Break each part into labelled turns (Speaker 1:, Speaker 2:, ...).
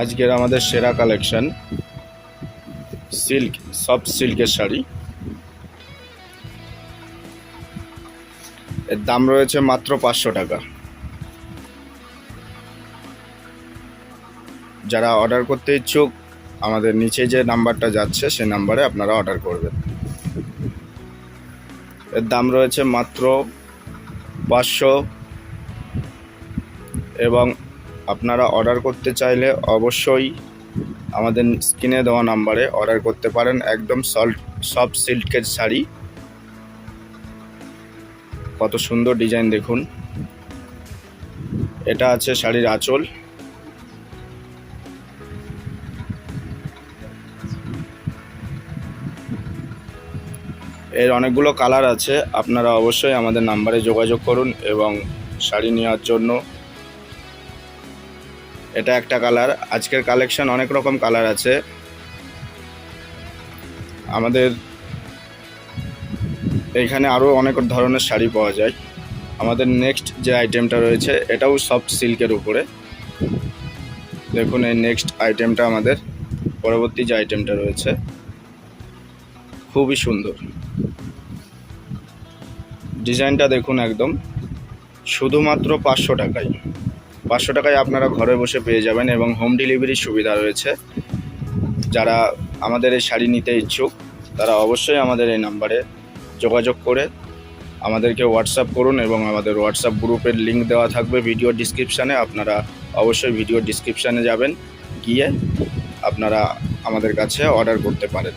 Speaker 1: আজকের আমাদের সেরা কালেকশন সিল্ক সফট সিল্কের শাড়ি। এর দাম রয়েছে মাত্র পাঁচশো টাকা। যারা অর্ডার করতে ইচ্ছুক, আমাদের নিচে যে নাম্বারটা যাচ্ছে সেই নাম্বারে আপনারা অর্ডার করবেন। এর দাম রয়েছে মাত্র পাঁচশো। এবং আপনারা অর্ডার করতে চাইলে অবশ্যই আমাদের স্ক্রিনে দেওয়া নাম্বারে অর্ডার করতে পারেন একদম সল্ট সফট সিল্কের শাড়ি। কত সুন্দর ডিজাইন দেখুন। এটা আছে শাড়ির আঁচল। এর অনেকগুলো কালার আছে, আপনারা অবশ্যই আমাদের নাম্বারে যোগাযোগ করুন এবং শাড়ি নেওয়ার জন্য এটা একটা কালার। আজকের কালেকশন অনেক রকম কালার আছে। আমাদের এইখানে আরও অনেক ধরনের শাড়ি পাওয়া যায়। আমাদের নেক্সট যে আইটেমটা রয়েছে, এটাও সব সিল্কের উপরে। দেখুন, এই নেক্সট আইটেমটা আমাদের পরবর্তী যে আইটেমটা রয়েছে, খুবই সুন্দর। ডিজাইনটা দেখুন একদম, শুধুমাত্র পাঁচশো টাকায়। পাঁচশো টাকায় আপনারা ঘরে বসে পেয়ে যাবেন এবং হোম ডেলিভারির সুবিধা রয়েছে। যারা আমাদের এই শাড়ি নিতে ইচ্ছুক, তারা অবশ্যই আমাদের এই নাম্বারে যোগাযোগ করে আমাদেরকে হোয়াটসঅ্যাপ করুন এবং আমাদের হোয়াটসঅ্যাপ গ্রুপের লিঙ্ক দেওয়া থাকবে ভিডিও ডিসক্রিপশানে আপনারা অবশ্যই ভিডিও ডিসক্রিপশানে যাবেন, গিয়ে আপনারা আমাদের কাছে অর্ডার করতে পারেন।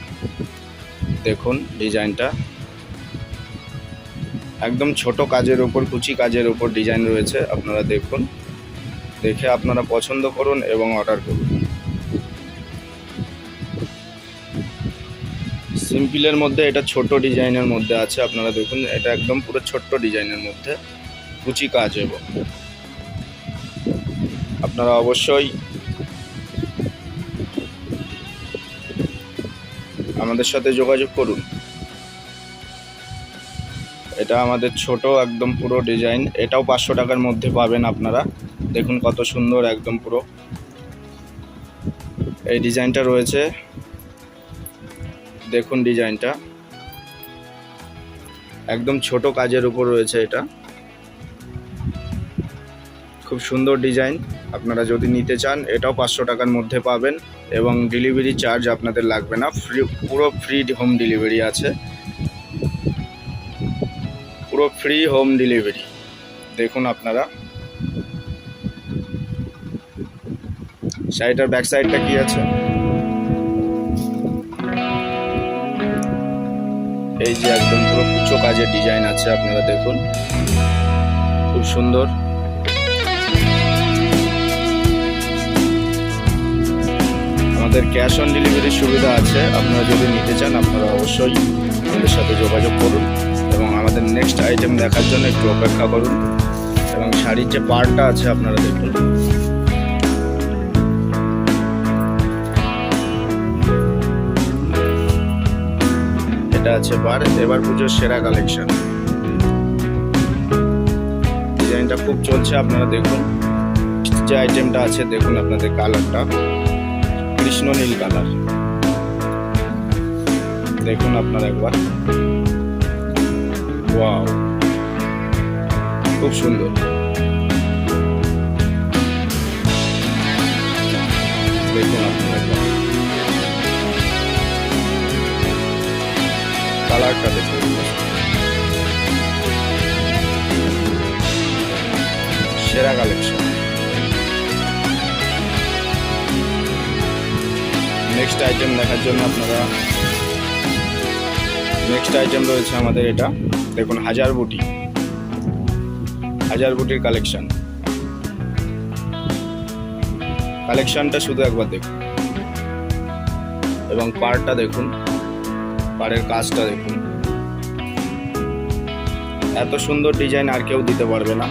Speaker 1: দেখুন ডিজাইনটা একদম ছোট কাজের উপর, কুচি কাজের উপর ডিজাইন রয়েছে, আপনারা দেখুন। দেখে আপনারা পছন্দ করুন এবং অর্ডার করুন। সিম্পলের মধ্যে এটা ছোট ডিজাইনের মধ্যে আছে, আপনারা দেখুন, এটা একদম পুরো ছোট্ট ডিজাইনের মধ্যে। কুচি কাজ এবং। আপনারা অবশ্যই আমাদের সাথে যোগাযোগ করুন। এটা আমাদের ছোট একদম পুরো ডিজাইন এটাও পাঁচশো টাকার মধ্যে পাবেন আপনারা। দেখুন কত সুন্দর একদম পুরো। এই ডিজাইনটা রয়েছে। দেখুন ডিজাইনটা। একদম ছোট কাজের উপর রয়েছে এটা। খুব সুন্দর ডিজাইন। আপনারা যদি নিতে চান, এটাও পাঁচশো টাকার মধ্যে পাবেন এবং ডেলিভারি চার্জ আপনাদের লাগবে না। ফ্রি, পুরো ফ্রি হোম ডেলিভারি আছে। পুরো ফ্রি হোম ডেলিভারি। দেখুন আপনারা। শাড়িটার ব্যাক সাইডটা কি আছে? এই যে একদম পুরো কুচো কাজের ডিজাইন আছে, আপনারা দেখুন। খুব সুন্দর। আমাদের ক্যাশ অন ডেলিভারির সুবিধা আছে, আপনারা যদি নিতে চান, আপনারা অবশ্যই আমাদের সাথে যোগাযোগ করুন এবং আমাদের নেক্সট আইটেম দেখার জন্য একটু অপেক্ষা করুন। এবং শাড়ির যে পার্টটা আছে, আপনারা দেখুন। আছে, বার, এবার পুজোর সেরা কালেকশন ডিজাইনটা খুব চলছে, আপনারা দেখুন। যে আইটেমটা আছে, দেখুন আপনাদের কালারটা কৃষ্ণ নীল কালার দেখুন আপনারা একবার। ওয়াও খুব সুন্দর। দেখুন আপনারা কালারটা দেখুন সেরা কালেকশন নেক্সট আইটেম দেখার জন্য আপনারা নেক্সট আইটেম রয়েছে আমাদের এটা। দেখুন, হাজার বুটি। হাজার বুটির কালেকশন কালেকশনটা শুধু একবার দেখুন। এবং পাড়টা দেখুন। পাড়ের কাজটা দেখুন। এত সুন্দর ডিজাইন আর কেউ দিতে পারবে না।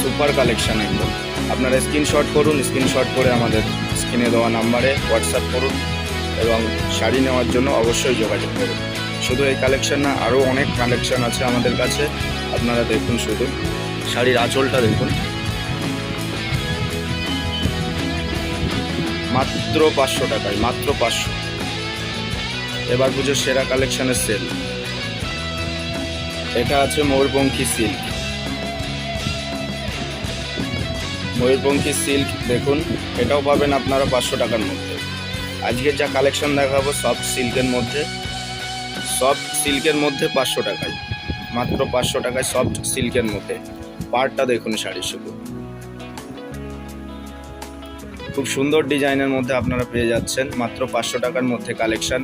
Speaker 1: সুপার কালেকশন একদম আপনারা স্ক্রিনশট করুন, স্ক্রিনশট করে আমাদের স্ক্রিনে দেওয়া নাম্বারে হোয়াটসঅ্যাপ করুন এবং শাড়ি নেওয়ার জন্য অবশ্যই যোগাযোগ করুন। শুধু এই কালেকশন না, আরও অনেক কালেকশন আছে আমাদের কাছে। আপনারা দেখুন শুধু শাড়ির আঁচলটা দেখুন। মাত্র পাঁচশো টাকায়, মাত্র পাঁচশো। এবার পুজোর সেরা কালেকশনের সেল। এটা আছে ময়ূরপঙ্খী সিল্ক। ময়ূরপঙ্খী সিল্ক, দেখুন, এটাও পাবেন আপনারা পাঁচশো টাকার মধ্যে। আজকের যা কালেকশন দেখাবো সব সিল্কের মধ্যে সফট সিল্কের মধ্যে পাঁচশো টাকায়, মাত্র পাঁচশো টাকায় সফট সিল্কের মধ্যে। পার্টটা দেখুন শাড়ি শুধু। খুব সুন্দর ডিজাইনের মধ্যে আপনারা পেয়ে যাচ্ছেন। মাত্র পাঁচশো টাকার মধ্যে কালেকশান।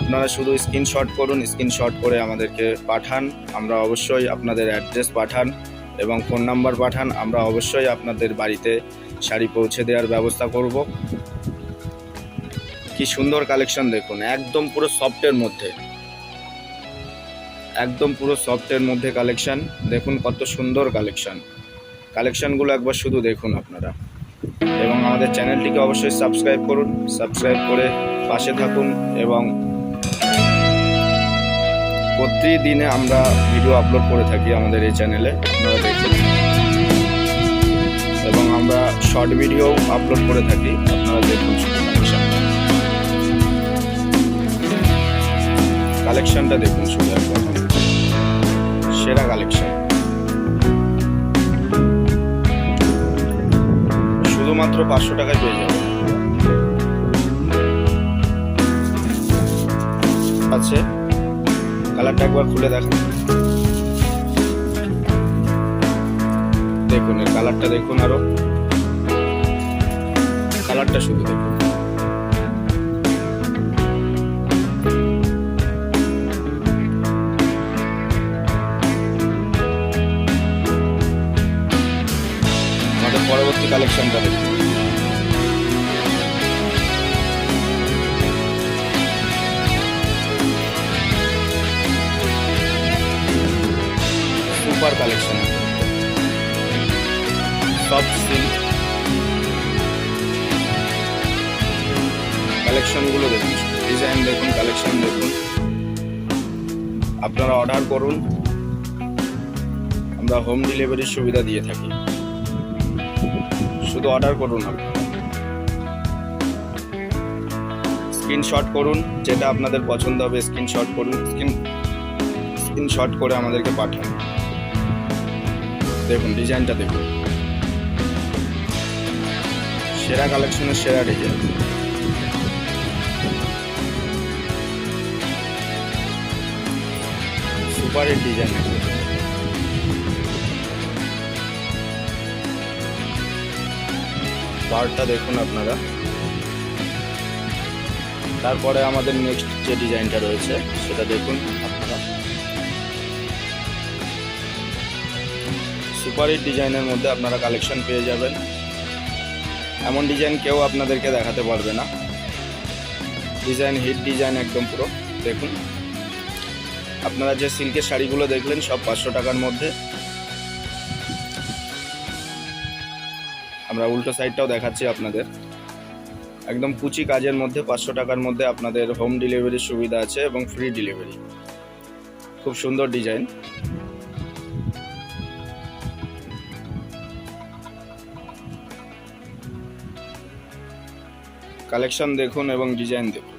Speaker 1: আপনারা শুধু স্ক্রিনশট করুন, স্ক্রিনশট করে আমাদেরকে পাঠান। আমরা অবশ্যই আপনাদের অ্যাড্রেস পাঠান এবং ফোন নাম্বার পাঠান। আমরা অবশ্যই আপনাদের বাড়িতে শাড়ি পৌঁছে দেওয়ার ব্যবস্থা করব। কি সুন্দর কালেকশন দেখুন, একদম পুরো সফটের মধ্যে। একদম পুরো সফটের মধ্যে কালেকশান। দেখুন কত সুন্দর কালেকশান। কালেকশানগুলো একবার শুধু দেখুন আপনারা। এবং আমাদের চ্যানেলটিকে অবশ্যই সাবস্ক্রাইব করুন, সাবস্ক্রাইব করে পাশে থাকুন এবং প্রতিদিনে আমরা ভিডিও আপলোড করে থাকি আমাদের এই চ্যানেলে। এবং আমরা শর্ট ভিডিও আপলোড করে থাকি, আপনারা দেখুন কালেকশনটা দেখুন একবার। সেরা কালেকশন শুধুমাত্র পাঁচশো টাকায় পেয়ে যাবেন আছে। কালারটা একবার খুলে দেখুন। দেখুন এর কালারটা দেখুন আরও। কালারটা শুধু দেখুন। দেখুন সুপার কালেকশন সফট সিল্ক কালেকশনগুলো দেখুন ডিজাইন দেখুন কালেকশন দেখুন। আপনারা অর্ডার করুন। আমরা হোম ডেলিভারির সুবিধা দিয়ে থাকি। শুধু অর্ডার করুন স্ক্রিনশট করুন, যেটা আপনাদের পছন্দ হবে স্ক্রিনশট করুন স্ক্রিন স্ক্রিনশট করে আমাদেরকে পাঠান। দেখুন ডিজাইনটা দেখুন। সেরা কালেকশনের সেরা ডিজাইন সুপারের ডিজাইন পার্টটা দেখুন আপনারা। তারপরে আমাদের নেক্সট যে ডিজাইনটা রয়েছে, সেটা দেখুন আপনারা। সুপার হিট ডিজাইনের মধ্যে আপনারা কালেকশন পেয়ে যাবেন। এমন ডিজাইন কেউ আপনাদেরকে দেখাতে পারবে না। ডিজাইন হিট ডিজাইন একদম পুরো। দেখুন। আপনারা যে সিল্কের শাড়িগুলো দেখলেন, সব পাঁচশো টাকার মধ্যে। আমরা উল্টো সাইডটাও দেখাচ্ছি আপনাদের। একদম কুচি কাজের মধ্যে, পাঁচশো টাকার মধ্যে আপনাদের হোম ডেলিভারির সুবিধা আছে এবং ফ্রি ডেলিভারি খুব সুন্দর ডিজাইন কালেকশন দেখুন এবং ডিজাইন দেখুন।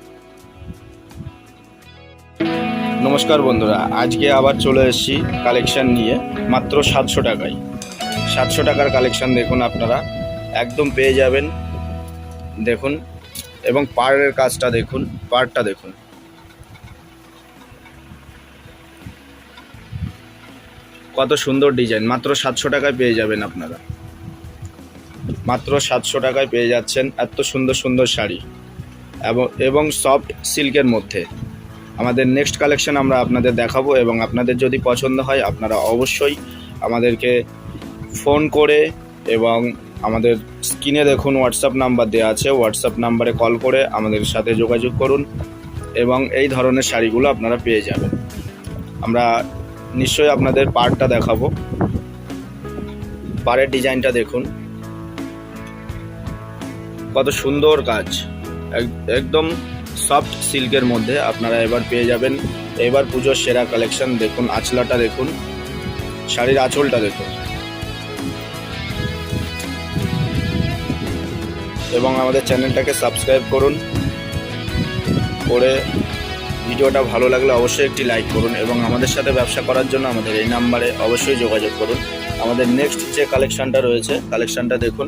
Speaker 1: নমস্কার বন্ধুরা, আজকে আবার চলে এসেছি কালেকশন নিয়ে, মাত্র সাতশো টাকায়। সাতশো টাকার কালেকশন দেখুন আপনারা। একদম পেয়ে যাবেন। দেখুন, এবং পাড়ের কাজটা দেখুন পাড়টা দেখুন। কত সুন্দর ডিজাইন, মাত্র সাতশো টাকায় পেয়ে যাবেন আপনারা। মাত্র সাতশো টাকায় পেয়ে যাচ্ছেন এত সুন্দর সুন্দর শাড়ি। এবং এবং সফট সিল্কের মধ্যে। আমাদের নেক্সট কালেকশন আমরা আপনাদের দেখাবো এবং আপনাদের যদি পছন্দ হয় আপনারা অবশ্যই আমাদেরকে ফোন করে এবং আমাদের স্ক্রিনে দেখুন হোয়াটসঅ্যাপ নাম্বার দেওয়া আছে। হোয়াটসঅ্যাপ নাম্বারে কল করে আমাদের সাথে যোগাযোগ করুন এবং এই ধরনের শাড়িগুলো আপনারা পেয়ে যাবেন। আমরা নিশ্চয়ই আপনাদের পাড়টা দেখাবো। পাড়ের ডিজাইনটা দেখুন। কত সুন্দর কাজ। এক- একদম সফট সিল্কের মধ্যে আপনারা এবার পেয়ে যাবেন। এবার পুজোর সেরা কালেকশন দেখুন, আঁচলাটা দেখুন, শাড়ির আঁচলটা দেখুন। এবং আমাদের চ্যানেলটাকে সাবস্ক্রাইব করুন। করে ভিডিওটা ভালো লাগলে অবশ্যই একটি লাইক করুন এবং আমাদের সাথে ব্যবসা করার জন্য আমাদের এই নাম্বারে অবশ্যই যোগাযোগ করুন। আমাদের নেক্সট যে কালেকশানটা রয়েছে কালেকশানটা দেখুন।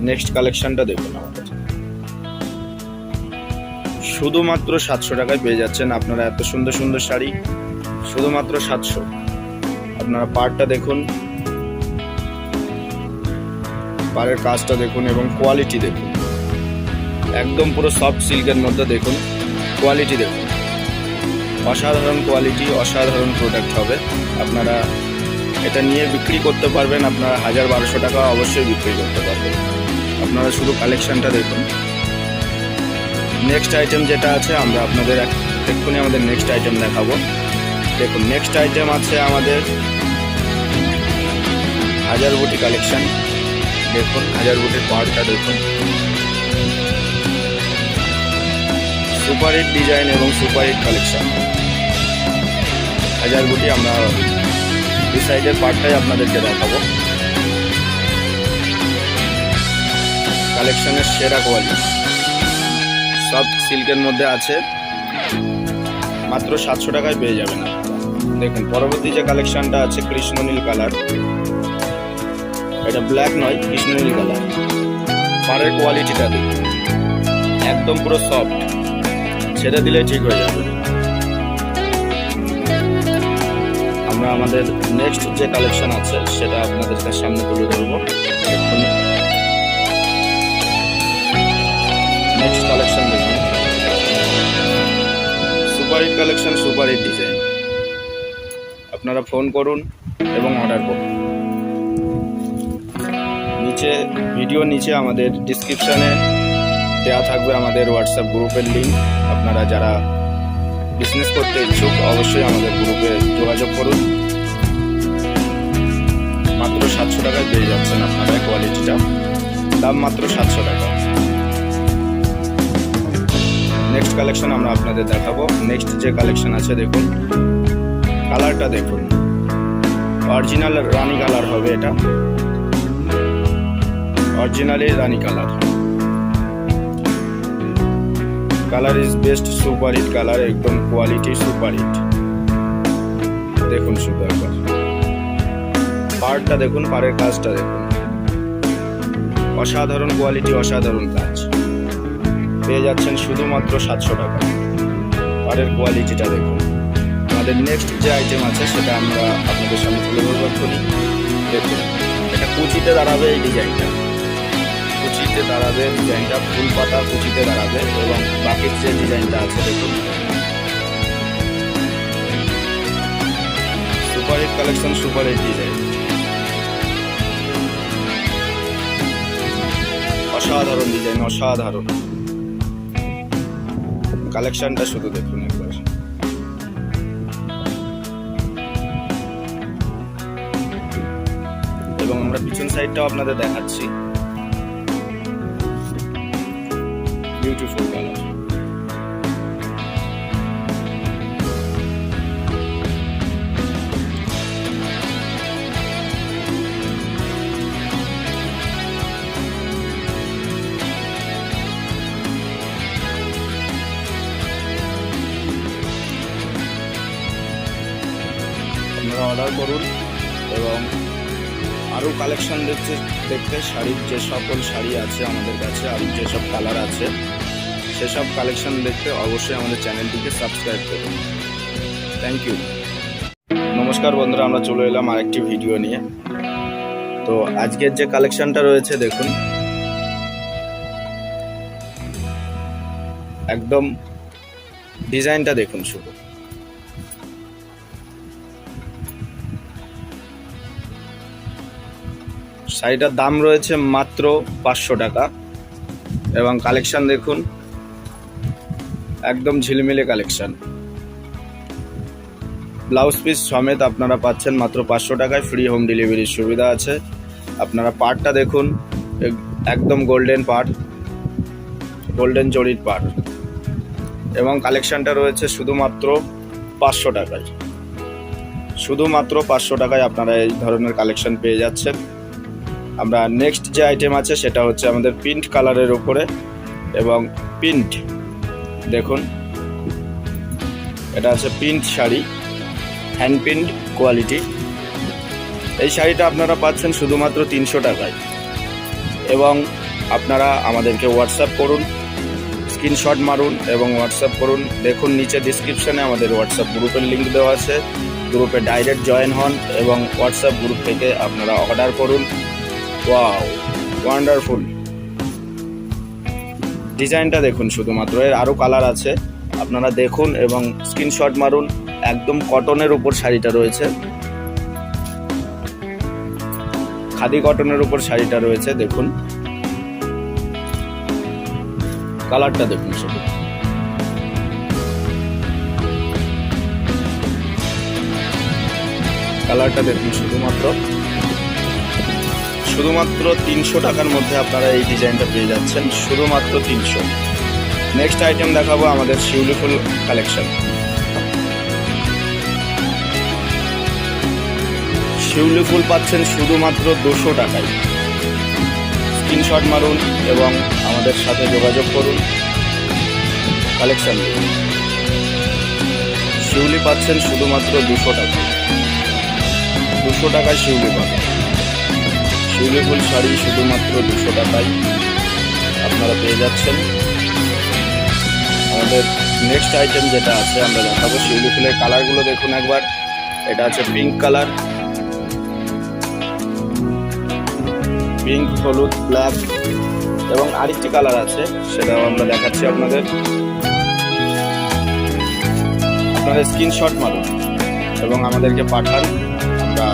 Speaker 1: নেক্সট কালেকশানটা দেখুন আমাদের। শুধুমাত্র সাতশো টাকায় পেয়ে যাচ্ছেন আপনারা এত সুন্দর সুন্দর শাড়ি। শুধুমাত্র সাতশো। আপনারা পাড়টা দেখুন। পাড়ের কাজটা দেখুন এবং কোয়ালিটি দেখুন। একদম পুরো সফট সিল্কের মধ্যে দেখুন কোয়ালিটি দেখুন। অসাধারণ কোয়ালিটি অসাধারণ প্রোডাক্ট হবে। আপনারা এটা নিয়ে বিক্রি করতে পারবেন, আপনারা হাজার বারোশো টাকা অবশ্যই বিক্রি করতে পারবেন। আপনারা শুধু কালেকশানটা দেখুন। নেক্সট আইটেম যেটা আছে, আমরা আপনাদের এক- এক্ষুনি আমাদের নেক্সট আইটেম দেখাবো। দেখুন নেক্সট আইটেম আছে আমাদের হাজার বুটি কালেকশন দেখুন, হাজার বুটির পাহাড়টা দেখুন। সুপার হিট ডিজাইন এবং সুপার হিট কালেকশন হাজার বুটি আমরা এই সাইডের পার্টটাই আপনাদেরকে দেখাবো। কালেকশনের সেরা কোয়ালিটি সফট সিল্কের মধ্যে আছে। মাত্র সাতশো টাকায় পেয়ে যাবেন। দেখুন, পরবর্তী যে কালেকশনটা আছে কৃষ্ণনীল কালার এটা ব্ল্যাক নয় কৃষ্ণনীল কালার পাড়ের কোয়ালিটিটা দেখুন। একদম পুরো সফট ছেড়ে দিলে ঠিক হয়ে যাবে। আমরা আমাদের নেক্সট যে কালেকশন আছে, সেটা আপনাদের সামনে তুলে ধরবো। নেক্সট কালেকশন দেখুন। Super hit collection super design আপনারা ফোন করুন এবং অর্ডার করুন। নিচে ভিডিও নিচে আমাদের ডিসক্রিপশনে দেওয়া থাকবে আমাদের হোয়াটসঅ্যাপ গ্রুপের লিঙ্ক আপনারা যারা বিজনেস করতে ইচ্ছুক, অবশ্যই আমাদের গ্রুপে যোগাযোগ করুন। মাত্র সাতশো টাকায় পেয়ে যাচ্ছেন আপনারা কোয়ালিটিটা দাম মাত্র সাতশো টাকা। নেক্সট কালেকশন আমরা আপনাদের দেখাবো। নেক্সট যে কালেকশন আছে, দেখুন। কালারটা দেখুন। অরিজিনাল রানি কালার হবে এটা। Originally Rani colour colour is best super hit colour একদম কোয়ালিটি সুপার হিট দেখুন শুধু একবার। পাড়টা দেখুন পাড়ের কাজটা দেখুন অসাধারণ কোয়ালিটি অসাধারণ কাজ। পেয়ে যাচ্ছেন শুধুমাত্র সাতশো টাকা। পাড়ের কোয়ালিটিটা দেখুন আমাদের নেক্সট যে আইটেম আছে, সেটা আমরা আপনাদের সামনে তুলে ধরবার করি দেখুন, এটা কুচিতে দাঁড়াবে এই ডিজাইনটা কুচিতে দাঁড়াবে, ডিজাইনটা ফুল পাতা কুচিতে দাঁড়াবে এবং বাকির যে ডিজাইনটা আছে, দেখুন। Super hit collection super hit design অসাধারণ ডিজাইন অসাধারণ। কালেকশনটা শুধু দেখুন একবার। এবং আমরা পিছন সাইডটাও আপনাদের দেখাচ্ছি। বিউটিফুল কালার আপনারা অর্ডার করুন এবং আরও কালেকশন দেখতে দেখতে শাড়ির যে সকল শাড়ি আছে আমাদের কাছে, আর যেসব কালার আছে সেসব কালেকশন দেখতে অবশ্যই আমাদের চ্যানেলটিকে সাবস্ক্রাইব করুন। থ্যাংক ইউ নমস্কার বন্ধুরা, আমরা চলে এলাম আরেকটি ভিডিও নিয়ে। তো আজকের যে কালেকশনটা রয়েছে, দেখুন। একদম ডিজাইনটা দেখুন শুধু। শাড়িটার দাম রয়েছে মাত্র পাঁচশো টাকা। এবং কালেকশান দেখুন, একদম ঝিলমিলে কালেকশান। ব্লাউজ পিস সমেত আপনারা পাচ্ছেন মাত্র পাঁচশো টাকায়, ফ্রি হোম ডেলিভারির সুবিধা আছে। আপনারা পার্টটা দেখুন, এক- একদম গোল্ডেন পার্ট গোল্ডেন জরির পার এবং কালেকশানটা রয়েছে শুধুমাত্র পাঁচশো টাকায়। শুধুমাত্র পাঁচশো টাকায় আপনারা এই ধরনের কালেকশন পেয়ে যাচ্ছেন। আমরা নেক্সট যে আইটেম আছে সেটা হচ্ছে আমাদের প্রিন্ট কালারের উপরে এবং প্রিন্ট দেখুন, এটা আছে print sari hand print quality এই শাড়িটা আপনারা পাচ্ছেন শুধুমাত্র তিনশো টাকায়। এবং আপনারা আমাদেরকে হোয়াটসঅ্যাপ করুন স্ক্রিনশট মারুন এবং হোয়াটসঅ্যাপ করুন। দেখুন, নিচে ডিসক্রিপশানে আমাদের হোয়াটসঅ্যাপ গ্রুপের লিঙ্ক দেওয়া আছে। গ্রুপে ডাইরেক্ট জয়েন হন এবং হোয়াটসঅ্যাপ গ্রুপ থেকে আপনারা অর্ডার করুন। ওয়াও ওয়ান্ডারফুল ডিজাইনটা দেখুন শুধুমাত্র, এর আরও কালার আছে। আপনারা দেখুন এবং স্ক্রিনশট মারুন, একদম কটনের উপর শাড়িটা রয়েছে। খাদি কটনের উপর শাড়িটা রয়েছে, দেখুন। কালারটা দেখুন শুধু। কালারটা দেখুন শুধুমাত্র। শুধুমাত্র তিনশো টাকার মধ্যে আপনারা এই ডিজাইনটা পেয়ে যাচ্ছেন। শুধুমাত্র তিনশো। নেক্সট আইটেম দেখাবো আমাদের শিউলি ফুল কালেকশন শিউলি ফুল পাচ্ছেন শুধুমাত্র দুশো টাকায়। স্ক্রিনশট মারুন এবং আমাদের সাথে যোগাযোগ করুন। কালেকশন শিউলি পাচ্ছেন শুধুমাত্র দুশো টাকা দুশো টাকায় শিউলি পাবেন। শিউলি ফুল শাড়ি শুধুমাত্র দুশো টাকায় আপনারা পেয়ে যাচ্ছেন। আমাদের নেক্সট আইটেম যেটা আছে, আমরা দেখাবো শিউলি ফুলের কালারগুলো দেখুন একবার। এটা আছে পিঙ্ক কালার পিঙ্ক হলুদ ব্ল্যাক এবং আরেকটি কালার আছে, সেটাও আমরা দেখাচ্ছি আপনাদের। আপনারা স্ক্রিনশট মারুন এবং আমাদেরকে পাঠান। আমরা,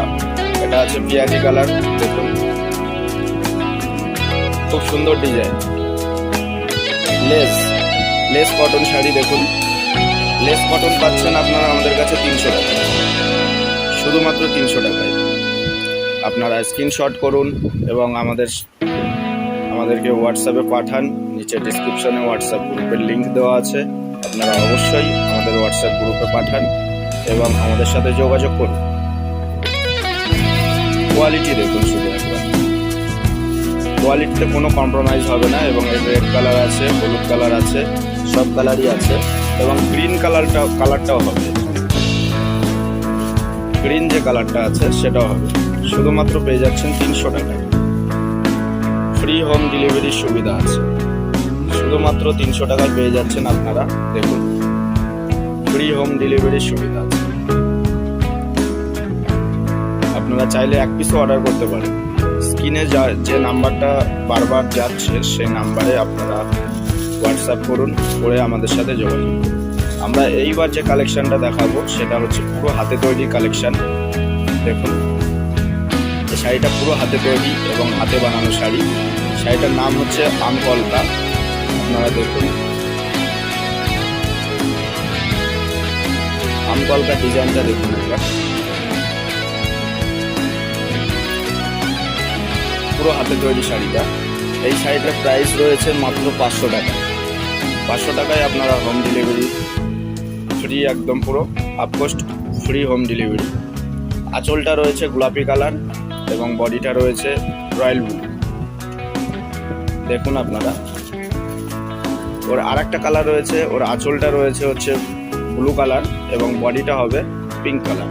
Speaker 1: এটা আছে পিয়াজি কালার দেখুন। খুব সুন্দর design lace lace cotton sari দেখুন। লেস কটন পাচ্ছেন আপনারা আমাদের কাছে তিনশো টাকা। শুধুমাত্র তিনশো টাকায়। আপনারা স্ক্রিনশট করুন এবং আমাদের, আমাদেরকে হোয়াটসঅ্যাপে পাঠান। নিচে ডিসক্রিপশনে হোয়াটসঅ্যাপ গ্রুপের লিঙ্ক দেওয়া আছে। আপনারা অবশ্যই আমাদের হোয়াটসঅ্যাপ গ্রুপে পাঠান এবং আমাদের সাথে যোগাযোগ করুন। কোয়ালিটি দেখুন শুধু একবার। কোয়ালিটিতে কোনো কম্প্রোমাইজ হবে না এবং এর রেড কালার আছে, হলুদ কালার আছে, সব কালারই আছে এবং গ্রিন কালারটা কালারটাও হবে। গ্রিন যে কালারটা আছে, সেটাও হবে। শুধুমাত্র পেয়ে যাচ্ছেন তিনশো টাকায়। ফ্রি হোম ডেলিভারির সুবিধা আছে। শুধুমাত্র তিনশো টাকায় পেয়ে যাচ্ছেন আপনারা, দেখুন। ফ্রি হোম ডেলিভারির সুবিধা আছে। আপনারা চাইলে এক পিসও অর্ডার করতে পারেন। স্ক্রিনে যা, যে নাম্বারটা বারবার যাচ্ছে, সেই নাম্বারে আপনারা হোয়াটসঅ্যাপ করুন, করে আমাদের সাথে যোগাযোগ করুন। আমরা এইবার যে কালেকশনটা দেখাবো, সেটা হচ্ছে পুরো হাতে তৈরি কালেকশন দেখুন শাড়িটা পুরো হাতে তৈরি এবং হাতে বানানো শাড়ি। শাড়িটার নাম হচ্ছে আমকলকা আপনারা দেখুন। আমকলকা ডিজাইনটা দেখুন একবার। পুরো হাতে তৈরি শাড়িটা। এই শাড়িটার প্রাইস রয়েছে মাত্র পাঁচশো টাকা। পাঁচশো টাকায় আপনারা হোম ডেলিভারি ফ্রি একদম পুরো আপকোস্ট ফ্রি হোম ডেলিভারি আঁচলটা রয়েছে গোলাপি কালার এবং বডিটা রয়েছে রয়্যাল ব্লু দেখুন আপনারা। ওর আর একটা কালার রয়েছে, ওর আঁচলটা রয়েছে হচ্ছে ব্লু কালার এবং বডিটা হবে পিঙ্ক কালার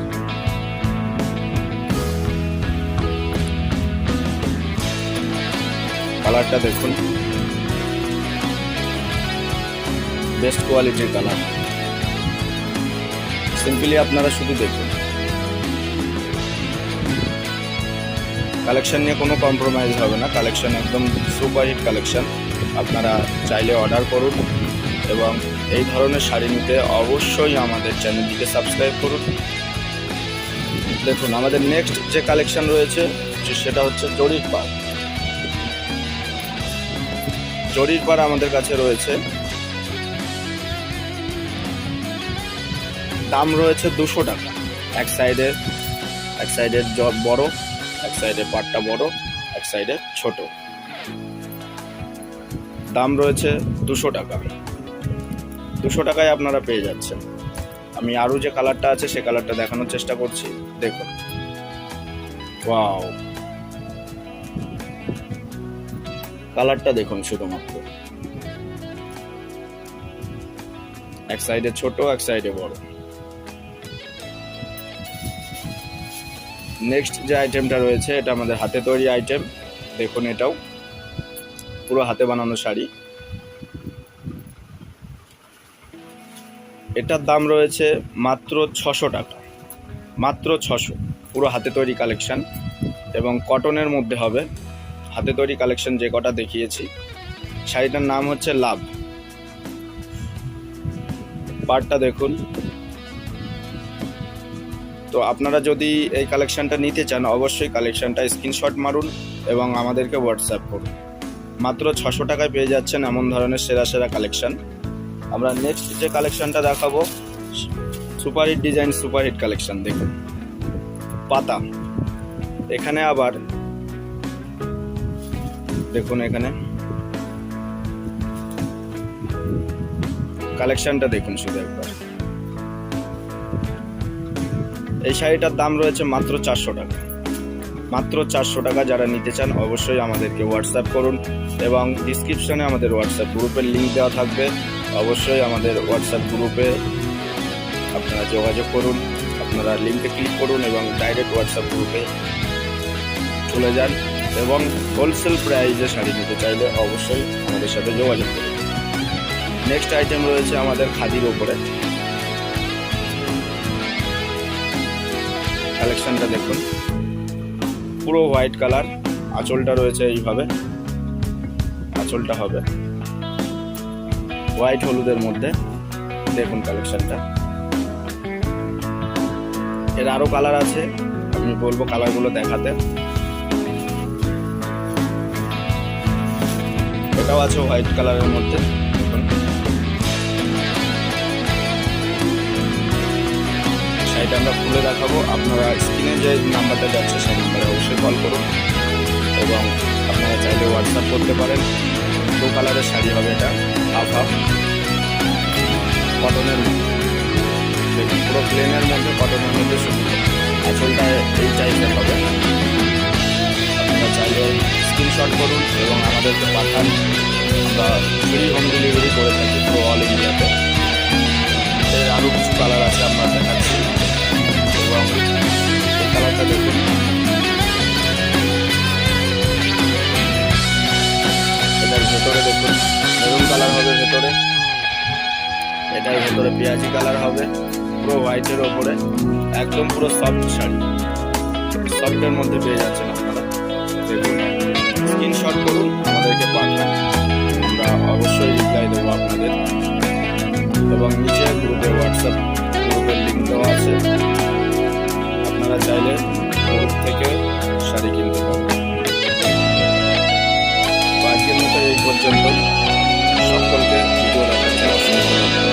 Speaker 1: কালারটা দেখুন। বেস্ট কোয়ালিটির কালার। সিম্পলি আপনারা শুধু দেখুন। কালেকশন নিয়ে কোনো কম্প্রোমাইজ হবে না। কালেকশন একদম সুপার হিট কালেকশন আপনারা চাইলে অর্ডার করুন এবং এই ধরনের শাড়ি নিতে অবশ্যই আমাদের চ্যানেলটিকে সাবস্ক্রাইব করুন। দেখুন, আমাদের নেক্সট যে কালেকশন রয়েছে, সেটা হচ্ছে জরির পার জরির পার আমাদের কাছে রয়েছে। দাম রয়েছে দুশো টাকা। এক সাইডে এক সাইডের জব বড়, এক সাইডে পাটটা বড়, এক সাইডে ছোট। দাম রয়েছে দুশো টাকা। দুশো টাকায় আপনারা পেয়ে যাচ্ছেন। আমি আরও যে কালারটা আছে, সে কালারটা দেখানোর চেষ্টা করছি। দেখুন। ওয়াও কালারটা দেখুন শুধুমাত্র। এক সাইডে ছোট, এক সাইডে বড়। নেক্সট যে আইটেমটা রয়েছে, এটা আমাদের হাতে তৈরি আইটেম দেখুন এটাও। পুরো হাতে বানানো শাড়ি। এটার দাম রয়েছে মাত্র ছশো টাকা। মাত্র ছশো। পুরো হাতে তৈরি কালেকশান এবং কটনের মধ্যে হবে হাতে তৈরি কালেকশন যে কটা দেখিয়েছি, শাড়িটার নাম হচ্ছে লাভ। পার্টটা দেখুন। তো আপনারা যদি এই কালেকশনটা নিতে চান, অবশ্যই কালেকশনটা স্ক্রিনশট মারুন এবং আমাদেরকে হোয়াটসঅ্যাপ করুন। মাত্র ছশো টাকায় পেয়ে যাচ্ছেন এমন ধরনের সেরা সেরা কালেকশন আমরা নেক্সট যে কালেকশনটা দেখাবো, সুপারহিট ডিজাইন সুপারহিট কালেকশন দেখুন। পাতা। এখানে আবার দেখুন এখানে। কালেকশনটা দেখুন শুধু একবার। এই শাড়িটার দাম রয়েছে মাত্র চারশো টাকা। মাত্র চারশো টাকা যারা নিতে চান অবশ্যই আমাদেরকে হোয়াটসঅ্যাপ করুন এবং ডিসক্রিপশনে আমাদের হোয়াটসঅ্যাপ গ্রুপের লিঙ্ক দেওয়া থাকবে। অবশ্যই আমাদের হোয়াটসঅ্যাপ গ্রুপে আপনারা যোগাযোগ করুন, আপনারা লিঙ্কে ক্লিক করুন এবং ডাইরেক্ট হোয়াটসঅ্যাপ গ্রুপে চলে যান। এবং হোলসেল প্রাইজে শাড়ি নিতে চাইলে অবশ্যই আমাদের সাথে যোগাযোগ করুন। নেক্সট আইটেম রয়েছে আমাদের খাদির ওপরে কালেকশনটা দেখুন। পুরো হোয়াইট কালার আঁচলটা রয়েছে এইভাবে। আঁচলটা হবে। হোয়াইট হলুদের মধ্যে। দেখুন কালেকশনটা এর আরও কালার আছে। আমি বলব কালারগুলো দেখাতে। এটাও আছে হোয়াইট কালারের মধ্যে। শাড়িটা আমরা খুলে দেখাবো। আপনারা স্ক্রিনে যে নাম্বারটা যাচ্ছে, সেই নাম্বারে অবশ্যই কল করুন এবং আপনারা চাইলে হোয়াটসঅ্যাপ করতে পারেন। দু কালারের শাড়ি হবে এটা হাফ হাফ কটনের দেখুন, পুরো প্লেনের মধ্যে কটনের মধ্যে শুধু আঁচলটা এই টাইপের হবে। আপনারা চাইলে স্ক্রিনশট করুন এবং আমাদেরকে পাঠান। আমরা ফ্রি হোম ডেলিভারি করে থাকি পুরো অল ইন্ডিয়াতে এর আরও কিছু কালার আছে আমরা দেখাচ্ছি। এবং কালারটা দেখুন। এটার ভেতরে দেখুন। মেরুন কালার হবে ভেতরে। এটার ভেতরে পেঁয়াজি কালার হবে। পুরো হোয়াইটের ওপরে। একদম পুরো সফট শাড়ি। সফটের মধ্যে পেয়ে দেখুন স্ক্রিনশট করুন, আমাদেরকে পাঠান। আমরা অবশ্যই রিপ্লাই দেবো আপনাদের। এবং নিচে গ্রুপের হোয়াটসঅ্যাপ গ্রুপের লিঙ্ক দেওয়া আছে। আপনারা চাইলে গ্রুপ থেকে শাড়ি কিনতে পারবেন। আজকের মতো এই পর্যন্ত সকলকে ভিডিও দেখার